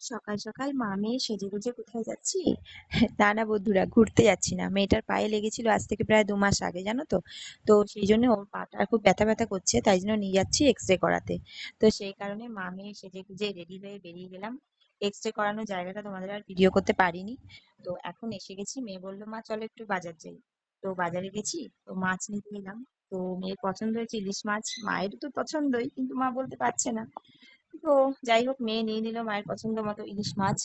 সকাল সকাল মা মেয়ে সেজে গুজে কোথায় যাচ্ছি? না না বন্ধুরা, ঘুরতে যাচ্ছি না। মেয়েটার পায়ে লেগেছিল আজ থেকে প্রায় দু মাস আগে, জানো তো? তো সেই জন্য ওর পাটা খুব ব্যথা ব্যথা করছে, তাই জন্য নিয়ে যাচ্ছি এক্স রে করাতে। তো সেই কারণে মা মেয়ে সেজে গুজে রেডি হয়ে বেরিয়ে গেলাম। এক্স রে করানোর জায়গাটা তোমাদের আর ভিডিও করতে পারিনি। তো এখন এসে গেছি, মেয়ে বলল, মা, চলো একটু বাজার যাই। তো বাজারে গেছি, তো মাছ নিতে এলাম। তো মেয়ের পছন্দ হয়েছে ইলিশ মাছ। মায়ের তো পছন্দই, কিন্তু মা বলতে পারছে না। তো যাই হোক, মেয়ে নিয়ে নিল মায়ের পছন্দ মতো ইলিশ মাছ।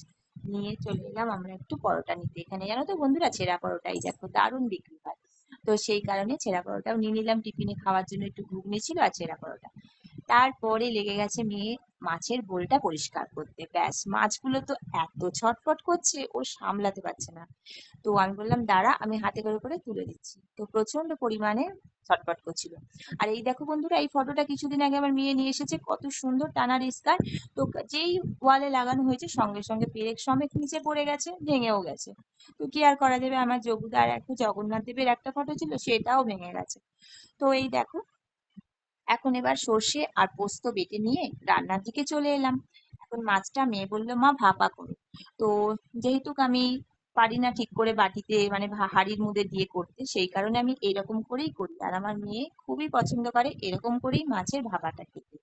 নিয়ে চলে এলাম আমরা একটু পরোটা নিতে। এখানে জানো তো বন্ধুরা ছেঁড়া পরোটাই দেখো দারুণ বিক্রি হয়। তো সেই কারণে ছেঁড়া পরোটাও নিয়ে নিলাম। টিফিনে খাওয়ার জন্য একটু ঘুগনি ছিল আর ছেঁড়া পরোটা। তারপরে লেগে গেছে মেয়ে মাছের বোলটা পরিষ্কার করতে। ব্যাস, মাছগুলো তো এত ছটফট করছে, ও সামলাতে পারছে না। তো আমি বললাম, দাঁড়া, আমি হাতে করে করে তুলে দিচ্ছি। তো প্রচণ্ড পরিমাণে ছটফট করছিল। আর এই দেখো বন্ধুরা, এই ফটোটা কিছুদিন আগে আমার মেয়ে নিয়ে এসেছে, কত সুন্দর টানা রিস্কার। তো যেই ওয়ালে লাগানো হয়েছে, সঙ্গে সঙ্গে পেরেক সমেত নিচে পড়ে গেছে, ভেঙেও গেছে। তো কি আর করা যাবে? আমার যোগুদার একটা জগন্নাথ দেবের একটা ফটো ছিল, সেটাও ভেঙে গেছে। তো এই দেখো এখন এবার সর্ষে আর পোস্ত বেটে নিয়ে রান্নার দিকে চলে এলাম। এখন মাছটা মেয়ে বলল, মা, ভাপা করো। তো যেহেতু আমি পারি না ঠিক করে বাটিতে মানে হাঁড়ির মধ্যে দিয়ে করতে, সেই কারণে আমি এরকম করেই করি। আর আমার মেয়ে খুবই পছন্দ করে এরকম করেই মাছের ভাপাটা খেতে।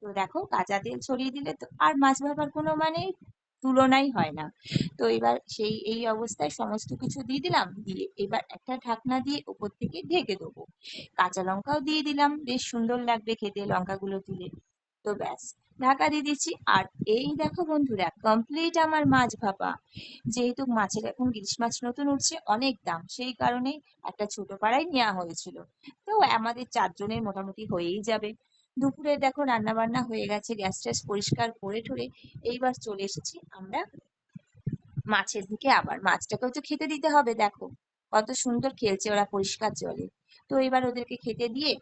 তো দেখো, কাঁচা তেল ছড়িয়ে দিলে তো আর মাছ ভাপার কোনো মানে তুলনাই হয় না। তো এবার সেই, এই অবস্থায় সমস্ত কিছু দিয়ে দিলাম, দিয়ে এবার একটা ঢাকনা দিয়ে উপর থেকে ঢেকে দেবো। কাঁচা লঙ্কাও দিয়ে দিলাম, বেশ সুন্দর লাগবে খেতে লঙ্কাগুলো তুলে তো ব্যাস, ঢাকা দিয়ে দিচ্ছি। আর এই দেখো বন্ধুরা কমপ্লিট আমার মাছ ভাপা। যেহেতু মাছের এখন ইলিশ মাছ নতুন উঠছে, অনেক দাম। সেই কারণে একটা ছোট পাড়ায় নেওয়া হয়েছিল। তো আমাদের চারজনের মোটামুটি হয়েই যাবে। দুপুরে দেখো রান্না বান্না হয়ে গেছে, গ্যাস ট্যাস পরিষ্কার করে ঠরে এইবার চলে এসেছি আমরা মাছের দিকে আবার। মাছটাকেও তো খেতে দিতে হবে, দেখো। কত সুন্দর খেলছে ওরা পরিষ্কার জলে। তো এবার ওদেরকে খেতে দিয়ে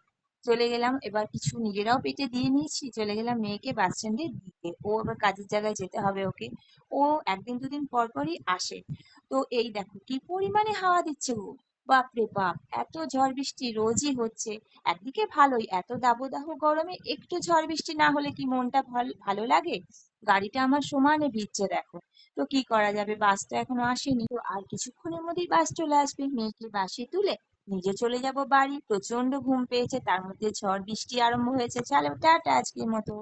চলে গেলাম। এবার কিছু নিজেরাও পেটে দিয়ে নিয়েছি। চলে গেলাম মেয়েকে বাস স্ট্যান্ডে দিতে। ও আবার কাজের জায়গায় যেতে হবে ওকে। ও একদিন দুদিন পর পরই আসে। তো এই দেখো কি পরিমাণে হাওয়া দিচ্ছে গো বাপরে বাপ, এত ঝড় বৃষ্টি রোজই হচ্ছে। একদিকে ভালোই, এত দাবদাহ গরমে একটু ঝড় বৃষ্টি না হলে কি মনটা ভাল- লাগে? গাড়িটা আমার সমানে ভিজছে দেখো। তো কি করা যাবে? বাস তো এখনও আসেনি। তো আর কিছুক্ষণের মধ্যেই বাস চলে আসবে। মেয়েকে বাসে তুলে নিজে চলে যাব বাড়ি। প্রচণ্ড ঘুম পেয়েছে, তার মধ্যে ঝড় বৃষ্টি আরম্ভ হয়েছে। চলো, টাটা আজকের মতো।